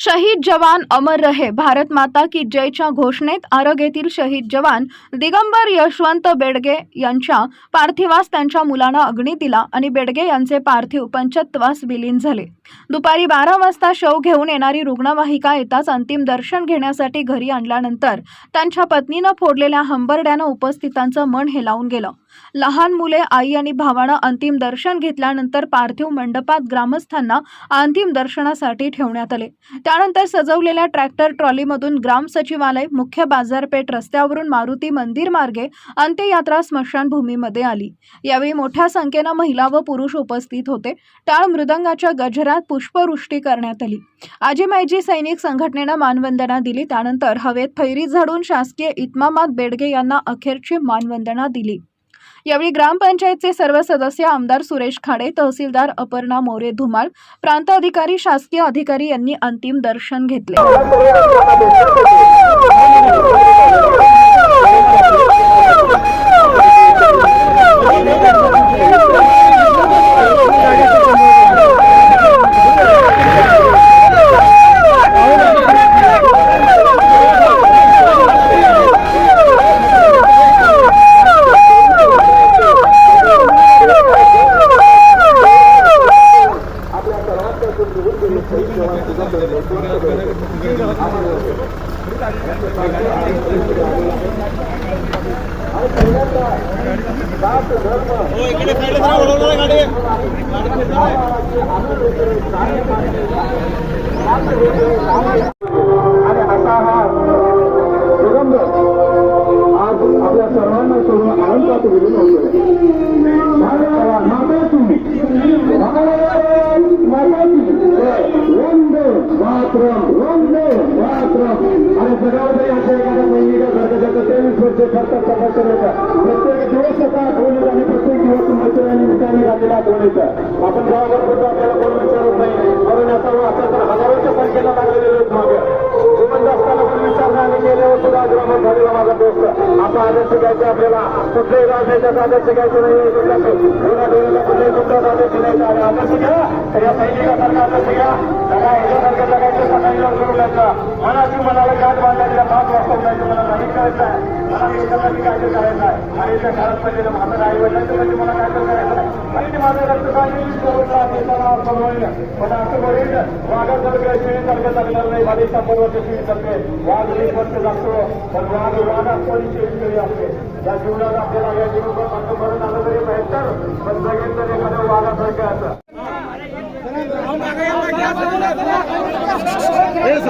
शहीद जवान अमर रहे. भारत माता की जयच्या घोषणेत आरग येथील शहीद जवान दिगंबर यशवंत बेडगे यांच्या पार्थिवास त्यांच्या मुलानं अग्नी दिला आणि बेडगे यांचे पार्थिव पंचत्वास विलीन झाले. दुपारी बारा वाजता शव घेऊन येणारी रुग्णवाहिका येताच अंतिम दर्शन घेण्यासाठी घरी आणल्यानंतर त्यांच्या पत्नीनं फोडलेल्या हंबरड्यानं उपस्थितांचं मन हेलावून गेलं. लहान मुले आई आणि भावानं अंतिम दर्शन घेतल्यानंतर पार्थिव मंडपात ग्रामस्थांना अंतिम दर्शनासाठी ठेवण्यात आले. त्यानंतर सजवलेल्या ट्रॅक्टर ट्रॉलीमधून ग्राम सचिवालय मुख्य बाजारपेठ रस्त्यावरून मारुती मंदिर मार्गे अंत्ययात्रा स्मशानभूमीमध्ये आली. यावेळी मोठ्या संख्येनं महिला व पुरुष उपस्थित होते. टाळ मृदंगाच्या गजरात पुष्पवृष्टी करण्यात आली. आजी मायजी सैनिक संघटनेनं मानवंदना दिली. त्यानंतर हवेत फैरी झाडून शासकीय इतमामात बेडगे यांना अखेरची मानवंदना दिली. यावेळी ग्रामपंचायतचे सर्व सदस्य आमदार सुरेश खाडे तहसीलदार अपर्णा मोरे धुमाळ प्रांत अधिकारी शासकीय अधिकारी यांनी अंतिम दर्शन घेतले. आणि असा हा सुगंध आज आपल्या सर्वांना सोडून आनंदात विलीन होतोय धन्यवाद माता तुम्ही भारत माताची जय. वंदे मातरम वंदे मातरम आणि अशा एखाद्या महिन्याच्या घरच्याचं तेवीस वर्ष करतात तपासून प्रत्येक दिवस आता आठवणीत आणि प्रत्येक दिवस तुमच्या आपण गावावर आपल्याला कोण विचारत नाही म्हणून असं तर हजारोच्या संख्येला लागलेले लोक मागे असताना पण विचार आणि गेल्यावर सुद्धा आग्रह झालेला माझा दोस्त असा आदर्श घ्यायचा आपल्याला कुठल्याही राजनेत्याचा आदर्श घ्यायचा नाही जुन्या कुठल्याही कुठलाच आदर्श घ्यायचा आणि आदर्श घ्या या सैनिकासारखा आदर्श घ्या त्याला ह्याच्यासारखं जगायचं सकाळी लवकर उठायचं मनाची मनाला गाठ बांधायचं पाच वाजता उठायचं मला नाही करायचं आहे मला देशासाठी काय करायचं आहे आणि त्या घरात पडलेलं माझं आई वडिलांचं मला काय करायचं नाही आणि ते माझं रक्त पाणी सोडला देशाला अर्पण पण असं होईल वाघासारखं शिळीसारखं लागणार नाही माझे शंभर वर्ष शिळीसारखे वाघ एक वर्ष लागतो पण वाघ वाघात कोणी शिळी असते या जीवनात आपल्याला या जीवनात मात्र मरण आलं तरी बेहतर पण जगेल तर एखाद्या वाघासारखं असं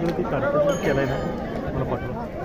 सगळं ते काढतात केलंय ना मला पाठवा